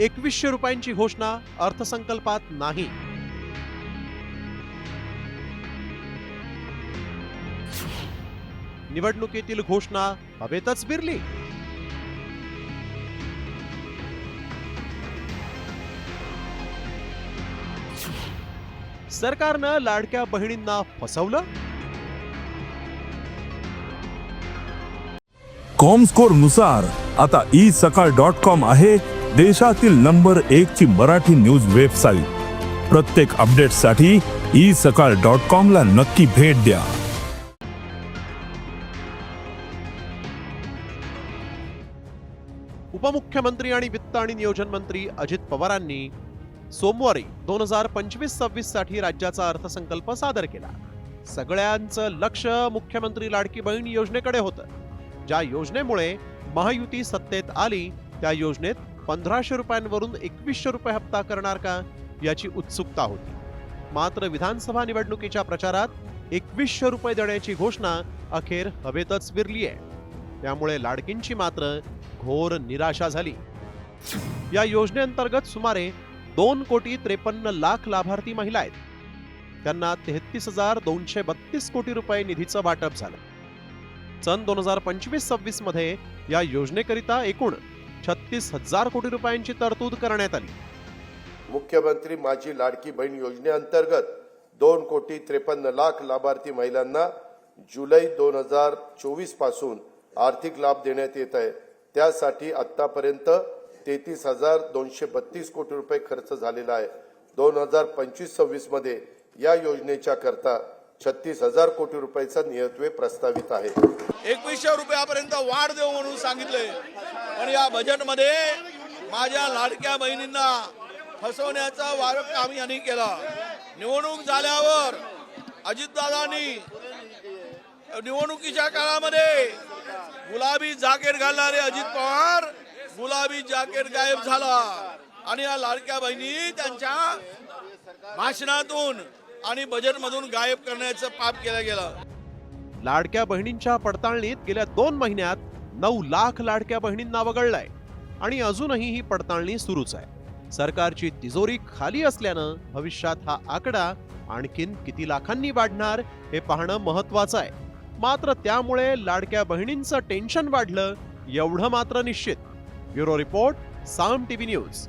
एकवीसशे रुपयांची घोषणा अर्थसंकल्पात नाही. निवडणुकीतील घोषणा हवेतच बिरली. सरकारनं लाडक्या बहिणींना फसवलं? कॉम स्कोरनुसार आता ई सकाळ डॉट कॉम आहे. देशातील नंबर एक ची मराठी न्यूज वेबसाईट. प्रत्येक अपडेटसाठी ई सकाळ डॉट कॉम ला नक्की भेट द्या. उपमुख्यमंत्री आणि वित्त आणि नियोजन मंत्री अजित पवारांनी सोमवारी दोन हजार पंचवीस सव्वीससाठी राज्याचा अर्थसंकल्प सादर केला. सगळ्यांचं लक्ष मुख्यमंत्री लाडकी बहीण योजनेकडे होतं. ज्या योजनेमुळे महायुती सत्तेत आली त्या योजनेत पंधराशे रुपयांवरून एकवीसशे रुपये हप्ता करणार का याची उत्सुकता होती. मात्र विधानसभा निवडणुकीच्या प्रचारात एकवीसशे रुपये देण्याची घोषणा अखेर हवेतच विरली आहे. त्यामुळे लाडकींची मात्र घोर निराशा झाली. या योजनेअंतर्गत सुमारे दोन कोटी त्रेपन्न लाख लाभार्थी महिला आहेत. त्यांना तेहतीस हजार दोनशे बत्तीस कोटी रुपये निधीचं वाटप झालं. सन दोन हजार पंचवीस सव्वीसमध्ये या योजनेकरिता एकूण छत्तीस हजार कोटी रुपयांची तरतूद करण्यात आली. मुख्यमंत्री माझी लाडकी बहीण योजनेअंतर्गत दोन कोटी त्रेपन्न लाख लाभार्थी महिलांना जुलै दोन हजार चोवीसपासून आर्थिक लाभ देण्यात येत आहे. त्यासाठी आतापर्यंत तेहतीस हजार दोनशे बत्तीस कोटी रुपये खर्च झालेला आहे. दोन हजार पंचवीस सव्वीसमध्ये या योजनेच्या करता छत्तीस हजार कोटी रुपयाचा नियतवे प्रस्तावित आहे. एकवीसशे रुपयापर्यंत वाढ देऊ म्हणून सांगितले पण या बजेटमध्ये माझ्या लाडक्या बहिणींना फसवण्याचा वारक काम यांनी केला. निवडणूक झाल्यावर अजितदादांनी निवडणुकीच्या काळामध्ये गुलाबी जाकेट घालणारे अजित पवार गुलाबी जाकेट गायब झाला. आणि या लाडक्या बहिणी त्यांच्या भाषणातून आणि बजेटमधून गायब करण्याचं पाप केलं गेलं. लाडक्या बहिणींच्या पडताळणीत गेल्या दोन महिन्यात नऊ लाख लाडक्या बहिणींना वगळलाय. आणि अजूनही ही पडताळणी सुरूच आहे. सरकारची तिजोरी खाली असल्यानं भविष्यात हा आकडा आणखीन किती लाखांनी वाढणार हे पाहणं महत्वाचं आहे. मात्र त्यामुळे लाडक्या बहिणींचं टेन्शन वाढलं एवढं मात्र निश्चित. Bureau report Saam TV news.